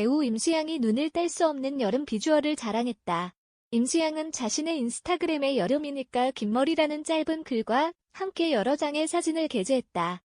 배우 임수양이 눈을 뗄 수 없는 여름 비주얼을 자랑했다. 임수양은 자신의 인스타그램에 여름이니까 긴 머리라는 짧은 글과 함께 여러 장의 사진을 게재했다.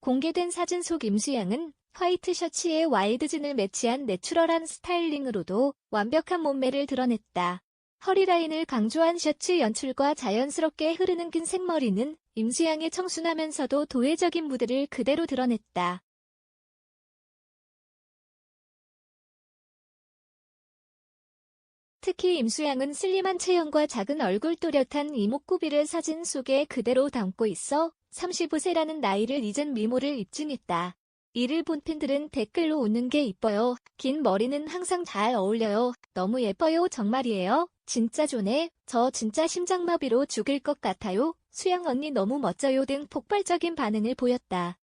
공개된 사진 속 임수양은 화이트 셔츠에 와이드진을 매치한 내추럴한 스타일링으로도 완벽한 몸매를 드러냈다. 허리라인을 강조한 셔츠 연출과 자연스럽게 흐르는 긴 생머리는 임수양의 청순하면서도 도회적인 무드를 그대로 드러냈다. 특히 임수양은 슬림한 체형과 작은 얼굴 또렷한 이목구비를 사진 속에 그대로 담고 있어 35세라는 나이를 잊은 미모를 입증했다. 이를 본 팬들은 댓글로 웃는 게 이뻐요. 긴 머리는 항상 잘 어울려요. 너무 예뻐요. 정말이에요. 진짜 좋네. 저 진짜 심장마비로 죽을 것 같아요. 수영 언니 너무 멋져요 등 폭발적인 반응을 보였다.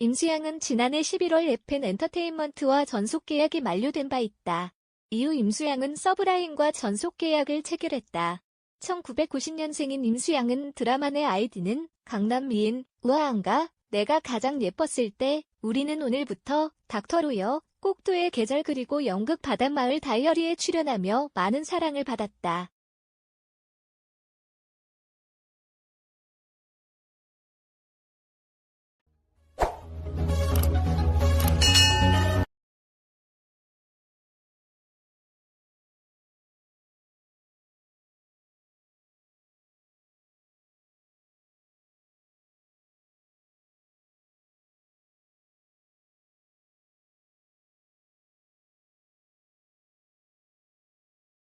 임수양은 지난해 11월 에펜 엔터테인먼트와 전속 계약이 만료된 바 있다. 이후 임수양은 서브라인과 전속 계약을 체결했다. 1990년생인 임수양은 드라마 내 아이디는 강남 미인, 우아한가? 내가 가장 예뻤을 때, 우리는 오늘부터, 닥터로요, 꼭두의 계절 그리고 연극 바닷마을 다이어리에 출연하며 많은 사랑을 받았다.